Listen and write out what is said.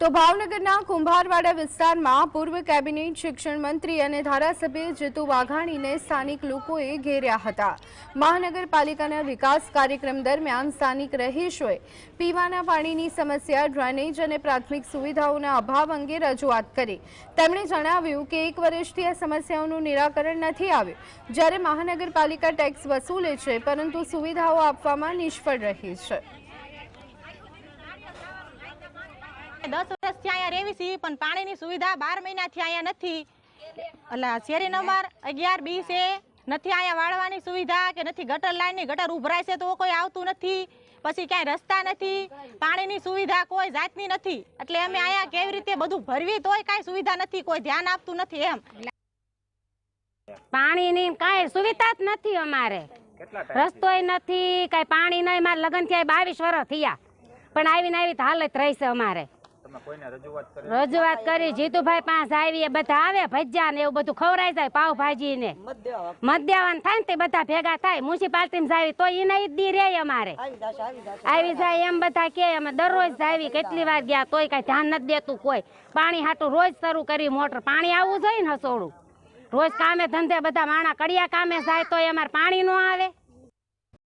તો ભાવનગરના કુંભારવાડા વિસ્તારમાં પૂર્વ કેબિનેટ શિક્ષણ મંત્રી અને ધારાસભ્ય જીતુ વાઘાણીને સ્થાનિક લોકોએ ઘેર્યા હતા. મહાનગરપાલિકાના વિકાસ કાર્યક્રમ દરમિયાન સ્થાનિક રહીશોએ પીવાના પાણીની સમસ્યા, ડ્રેનેજ અને પ્રાથમિક સુવિધાઓના અભાવ અંગે રજૂઆત કરી. તેમણે જણાવ્યું કે એક વર્ષથી આ સમસ્યાઓનું નિરાકરણ નથી આવ્યું. જ્યારે મહાનગરપાલિકા ટેક્સ વસૂલે છે, પરંતુ સુવિધાઓ આપવામાં નિષ્ફળ રહી છે. દસ વર્ષથી અહીંયા રહેવી છીએ પણ પાણીની સુવિધા બાર મહિનાથી અહીંયા નથી. એટલે શેરી નંબર અગિયાર બી છે. નથી અહીંયા વાળવાની સુવિધા કે નથી ગટર લાઈનની? ગટર ઉભરાય છે તો કોઈ આવતું નથી. પછી ક્યાંય રસ્તા નથી. પાણીની સુવિધા કોઈ જાતની નથી. એટલે અમે અહીંયા કેવી રીતે બધું ભરવી તોય કાંઈ સુવિધા નથી કોઈ ધ્યાન આપતું નથી એમ. પાણીની કાંઈ સુવિધા જ નથી અમારે. રસ્તોય નથી કાંઈ પાણી નહીં. મારે લગ્ન થયા બાવીસ વર્ષ થયા. પણ આવીને આવી હાલત રહી છે અમારે. રજૂઆત કરી જીતુભાઈ પાસે આવી એ બધા આવે ભજીયા ને એવું બધું ખવડાઈ જાય પાવભાજી ને મત થાય ને તે બધા ભેગા થાય મ્યુનિસિપાલિટી આવી તો એને નહીં દી રે અમારે. આવી જાય એમ બધા કે અમે દરરોજ આવી કેટલી વાર ગયા તોય કઈ ધ્યાન નથી દેતું કોઈ. પાણી હાટું રોજ શરૂ કરી મોટર પાણી આવવું જોઈએ ને હસોડું. રોજ કામે ધંધે બધા માણા કડિયા કામે જાય તો અમારે પાણી ન આવે.